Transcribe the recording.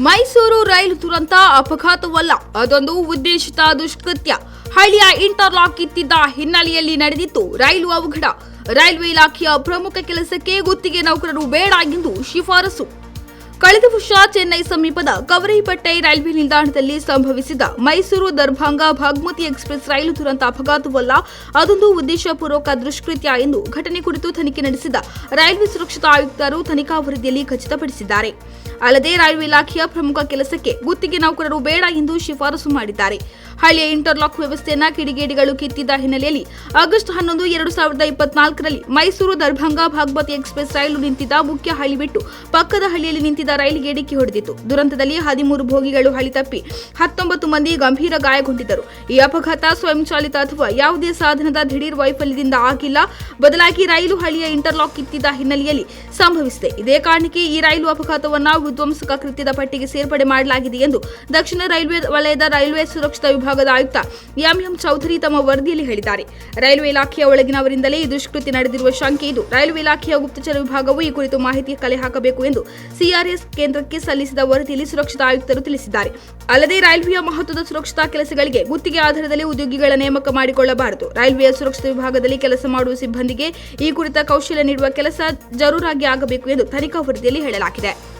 ಮೈಸೂರು ರೈಲು ದುರಂತ ಅಪಘಾತವಲ್ಲ. ಅದೊಂದು ಉದ್ದೇಶಿತ ದುಷ್ಕೃತ್ಯ. ಹಳ್ಳಿಯ ಇಂಟರ್ಲಾಕ್ ಇತ್ತಿದ್ದ ಹಿನ್ನೆಲೆಯಲ್ಲಿ ನಡೆದಿತ್ತು ರೈಲು ಅವಘಡ. ರೈಲ್ವೆ ಇಲಾಖೆಯ ಪ್ರಮುಖ ಕೆಲಸಕ್ಕೆ ಗುತ್ತಿಗೆ ನೌಕರರು ಬೇಡ ಎಂದು ಶಿಫಾರಸು. ಕಳೆದ ವರ್ಷ ಚೆನ್ನೈ ಸಮೀಪದ ಕವರೈಪಟ್ಟೆ ರೈಲ್ವೆ ನಿಲ್ದಾಣದಲ್ಲಿ ಸಂಭವಿಸಿದ ಮೈಸೂರು ದರ್ಭಾಂಗ ಭಾಗ್ಮತಿ ಎಕ್ಸ್ಪ್ರೆಸ್ ರೈಲು ದುರಂತ ಅಪಘಾತವಲ್ಲ, ಅದೊಂದು ಉದ್ದೇಶಪೂರ್ವಕ ದುಷ್ಕೃತ್ಯ ಎಂದು ಘಟನೆ ಕುರಿತು ತನಿಖೆ ನಡೆಸಿದ ರೈಲ್ವೆ ಸುರಕ್ಷತಾ ಆಯುಕ್ತರು ತನಿಖಾ ವರದಿಯಲ್ಲಿ ಖಚಿತಪಡಿಸಿದ್ದಾರೆ. ಅಲ್ಲದೆ ರೈಲ್ವೆ ಇಲಾಖೆಯ ಪ್ರಮುಖ ಕೆಲಸಕ್ಕೆ ಗುತ್ತಿಗೆ ನೌಕರರು ಬೇಡ ಎಂದು ಶಿಫಾರಸು ಮಾಡಿದ್ದಾರೆ. ಹಳೆಯ ಇಂಟರ್ಲಾಕ್ ವ್ಯವಸ್ಥೆಯನ್ನು ಕಿಡಿಗೇಡಿಗಳು ಕಿತ್ತಿದ್ದ ಹಿನ್ನೆಲೆಯಲ್ಲಿ ಆಗಸ್ಟ್ ಹನ್ನೊಂದು, ಎರಡು ಸಾವಿರದ ಇಪ್ಪತ್ನಾಲ್ಕರಲ್ಲಿ ಮೈಸೂರು ದರ್ಭಂಗ ಭಾಗ್ಮತಿ ಎಕ್ಸ್ಪ್ರೆಸ್ ರೈಲು ನಿಂತಿದ್ದ ಮುಖ್ಯ ಹಳ್ಳಿ ಬಿಟ್ಟು ಪಕ್ಕದ ಹಳ್ಳಿಯಲ್ಲಿ ನಿಂತಿದ್ದ ರೈಲಿಗೆ ಡಿಕ್ಕಿ ಹೊಡೆದಿತ್ತು. ದುರಂತದಲ್ಲಿ ಹದಿಮೂರು ಭೋಗಿಗಳು ಹಳಿ ತಪ್ಪಿ ಹತ್ತೊಂಬತ್ತು ಮಂದಿ ಗಂಭೀರ ಗಾಯಗೊಂಡಿದ್ದರು. ಈ ಅಪಘಾತ ಸ್ವಯಂಚಾಲಿತ ಅಥವಾ ಯಾವುದೇ ಸಾಧನದ ದಿಢೀರ್ ವೈಫಲ್ಯದಿಂದ ಆಗಿಲ್ಲ. ಬದಲಾಗಿ ರೈಲು ಹಳಿಯ ಇಂಟರ್ಲಾಕ್ ಕಿತ್ತಿದ್ದ ಹಿನ್ನೆಲೆಯಲ್ಲಿ ಸಂಭವಿಸಿದೆ. ಇದೇ ಕಾರಣಕ್ಕೆ ಈ ರೈಲು ಅಪಘಾತವನ್ನು ವಿಧ್ವಂಸಕ ಕೃತ್ಯದ ಪಟ್ಟಿಗೆ ಸೇರ್ಪಡೆ ಮಾಡಲಾಗಿದೆ ಎಂದು ದಕ್ಷಿಣ ರೈಲ್ವೆ ವಲಯದ ರೈಲ್ವೆ ಸುರಕ್ಷತಾ ವಿಭಾಗದ ಆಯುಕ್ತ ಎಂಎಂ ಚೌಧರಿ ತಮ್ಮ ವರದಿಯಲ್ಲಿ ಹೇಳಿದ್ದಾರೆ. ರೈಲ್ವೆ ಇಲಾಖೆಯ ಒಳಗಿನವರಿಂದಲೇ ಈ ದುಷ್ಕೃತಿ ನಡೆದಿರುವ ಶಂಕೆ ಇದು. ರೈಲ್ವೆ ಇಲಾಖೆಯ ಗುಪ್ತಚರ ವಿಭಾಗವು ಈ ಕುರಿತು ಮಾಹಿತಿ ಕಲೆ ಹಾಕಬೇಕು ಎಂದು ಸಿಆರ್ಎಸ್ ಕೇಂದ್ರಕ್ಕೆ ಸಲ್ಲಿಸಿದ ವರದಿಯಲ್ಲಿ ಸುರಕ್ಷತಾ ಆಯುಕ್ತರು ತಿಳಿಸಿದ್ದಾರೆ. ಅಲ್ಲದೆ ರೈಲ್ವೆಯ ಮಹತ್ವದ ಸುರಕ್ಷತಾ ಕೆಲಸಗಳಿಗೆ ಗುತ್ತಿಗೆ ಆಧಾರದಲ್ಲಿ ಉದ್ಯೋಗಿಗಳ ನೇಮಕ ಮಾಡಿಕೊಳ್ಳಬಾರದು. ರೈಲ್ವೆಯ ಸುರಕ್ಷತಾ ವಿಭಾಗದಲ್ಲಿ ಕೆಲಸ ಮಾಡುವ ಸಿಬ್ಬಂದಿಗೆ ಈ ಕುರಿತ ಕೌಶಲ್ಯ ನೀಡುವ ಕೆಲಸ ಜರೂರಾಗಿ ಆಗಬೇಕು ಎಂದು ತನಿಖಾ ವರದಿಯಲ್ಲಿ ಹೇಳಲಾಗಿದೆ.